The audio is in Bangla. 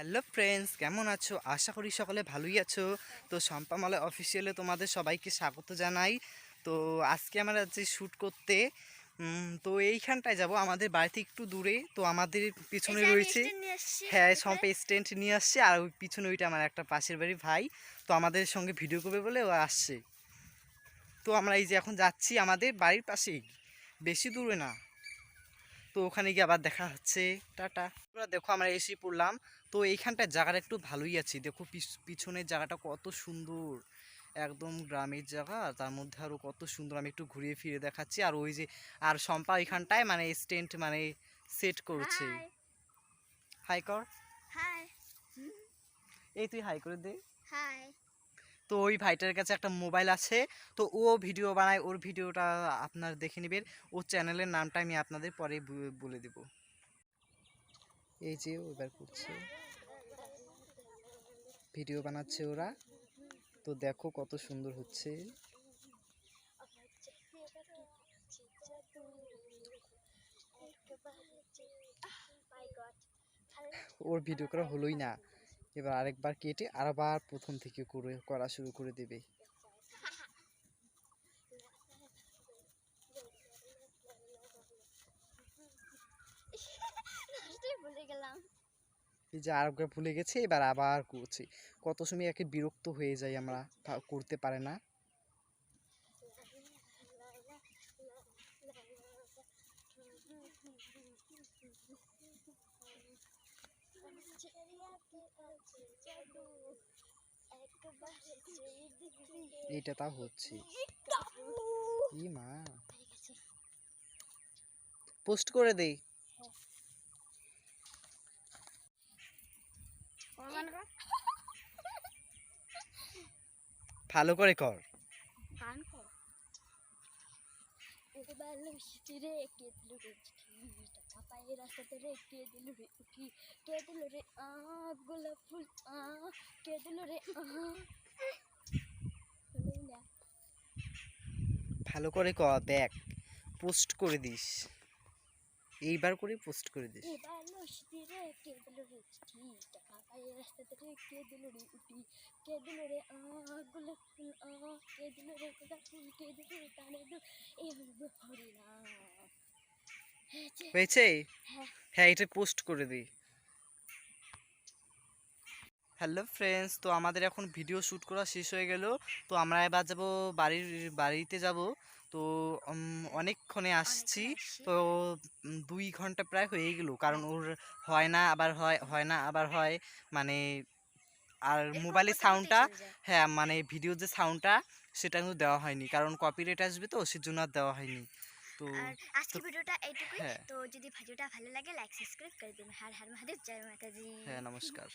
হ্যালো ফ্রেন্ডস কেমন আছো? আশা করি সকলে ভালোই আছো। তো সম্পামালা অফিসিয়ালে তোমাদের সবাইকে স্বাগত জানাই। তো আজকে আমরা যাচ্ছি শ্যুট করতে। তো এইখানটায় যাব আমাদের বাড়িতে একটু দূরে। তো আমাদের পিছনে রয়েছে হ্যাঁ সম্পে স্ট্যান্ড নিয়ে আসছে। আর ওই পিছনে ওইটা আমার একটা পাশের বাড়ি ভাই। তো আমাদের সঙ্গে ভিডিও করবে বলে ও আসছে। তো আমরা এই যে এখন যাচ্ছি আমাদের বাড়ির পাশেই। বেশি দূরে না। ওখানে গিয়ে আবার দেখা হচ্ছে। টাটা। তোমরা দেখো আমরা এসে পড়লাম। তো এইখানটায় জায়গাটা একটু ভালোই আছে। দেখো পিছ- পিছনের জায়গাটা কত সুন্দর। একদম গ্রামের জায়গা। তার মধ্যে আরও কত সুন্দর। আমি একটু ঘুরিয়ে ফিরে দেখাচ্ছি। আর ওই যে আর শম্পা ওইখানটায় মানে স্টেন্ট মানে সেট করছে। হাই কর। হাই এই তুই হাই করে দে। হাই তো ওই ভাইটার কাছে একটা মোবাইল আছে। তো ও ভিডিও বানায় ওর ভিডিওটা আপনার দেখে নেবেন। ওর চ্যানেলের নামটা আমি আপনাদের পরে বলে দেব। এই যে এবার করছে। ভিডিও বানাচ্ছে ওরা। তো দেখো কত সুন্দর হচ্ছে। ওর ভিডিও করা হলোই না। এবার আরেকবার কেটে আবার প্রথম থেকে করে করা শুরু করে দেবে। এই যে আরেকবার ভুলে গেছে এবার আবার করছি। কত সময় একে বিরক্ত হয়ে যাই আমরা করতে পারে না। এইটা তা হচ্ছে। ই মা। পোস্ট করে দেই। ভালো করে কর। গান কর। কে পায়ে রাস্তাতে রে কে দিল রে উঠি কে দিল রে আ গোলাপ ফুল আ কে দিল রে আ? ভালো করে কর দেখ পোস্ট করে দিস। এইবার করে পোস্ট করে দিস। হয়েছে হ্যাঁ এটা পোস্ট করে দিই। হ্যালো ফ্রেন্ডস তো আমাদের এখন ভিডিও শ্যুট করা শেষ হয়ে গেল। তো আমরা এবার যাব বাড়ির বাড়িতে যাব। তো অনেকক্ষণে আসছি। আসছি। তো দুই ঘণ্টা প্রায় হয়ে গেল। কারণ ওর হয় না আবার হয় হয় না আবার হয়। মানে আর মোবাইলের সাউন্ডটা হ্যাঁ মানে ভিডিও যে সাউন্ডটা সেটা কিন্তু দেওয়া হয়নি। কারণ কপিরাইট আসবে তো সেজন্য আর দেওয়া হয়নি। তো আর আজকের ভিডিওটা এইটুকুই। হ্যাঁ। তো যদি ভিডিওটা ভালো লাগে লাইক সাবস্ক্রাইব করে দিন হার হার মহাদেব জয় মাতাজি। হ্যাঁ নমস্কার।